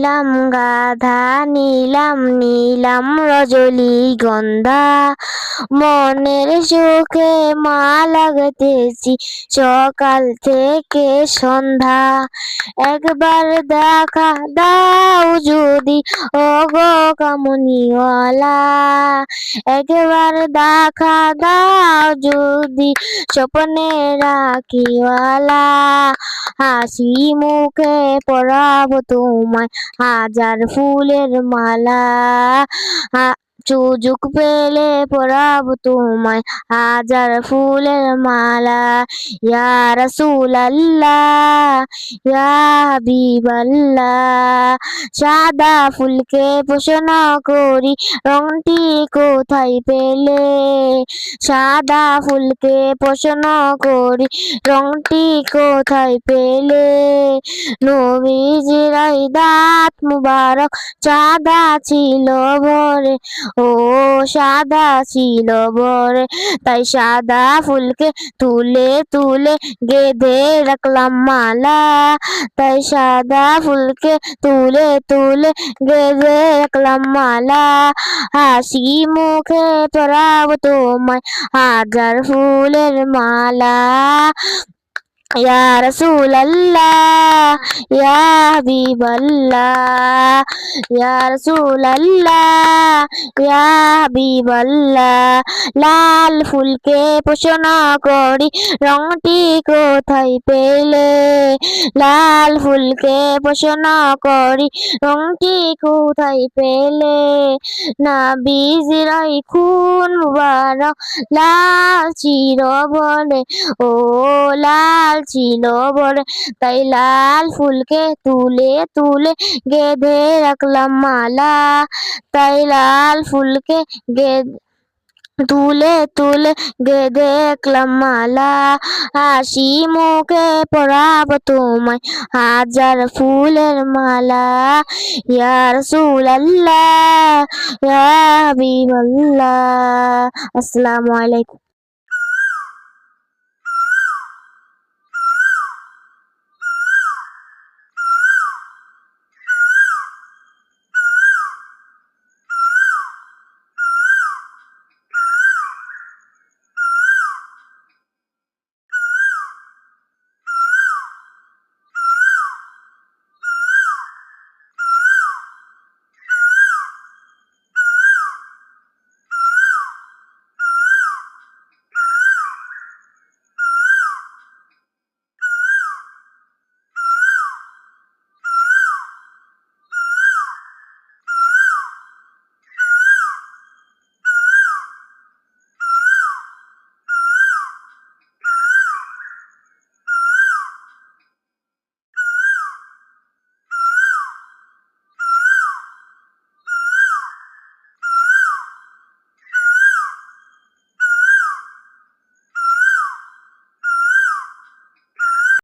নিলাম গাধা, নিলাম নিলাম রজলি গন্ধা। মনের সুখে মা লাগতেছি, সকাল থেকে সন্ধ্যা। একবার দেখা দাও যদি ও গো কামনিওয়ালা। একবার দেখা দাও যদি, স্বপ্নে রাখিওয়ালা। হাসি মুখে পরাবো তোমায় হাজার ফুলের মালা সুযোগ পেলে পরাবো তোমায়। হাজার ফুলের মালা, ইয়া রসুল আল্লাহ ইয়া সাদা ফুলকে পোষণ করি, রংটি কোথায় পেলে? সাদা ফুলকে পোষণ করি, রংটি কোথায় পেলে? নবীজির দাঁত মুবারক সাদা ছিল ভরে, ও সাদা ছিল ভরে। তাই সাদা ফুলকে তুলে তুলে গেঁধে রাখলাম মালা। তাই সাদা ফুলকে তুলে তুলে গেঁধে রাখলাম মালা। হাসি মুখে পরাবো তোমায়, হাজার ফুলের মালা। আল্লাহ ইয়া হাবিব আল্লাহ ইয়া রসুল আল্লাহ ইয়া হাবিব আল্লাহ লাল ফুলকে পোষণ করি, রংটি কোথায় পেলে? লাল ফুলকে পোষণ করি, রংটি কোথায় পেলে? না বীজিরাই খুন মুবারক লাল চির বলে ও লাল ছিল বলে। তাই লাল ফুলকে তুলে তুলে গেঁধে রাখলাম মালা। তাই লাল ফুলকে গেঁধে তুলে তুলে গেঁধে রাখলাম মালা। হাসি মুখে পরাবো তোমায় হাজার ফুলের মালা। ইয়ার রসুল আল্লাহ ইয়া হাবিবাল্লাহ। আসসালামু আলাইকুম।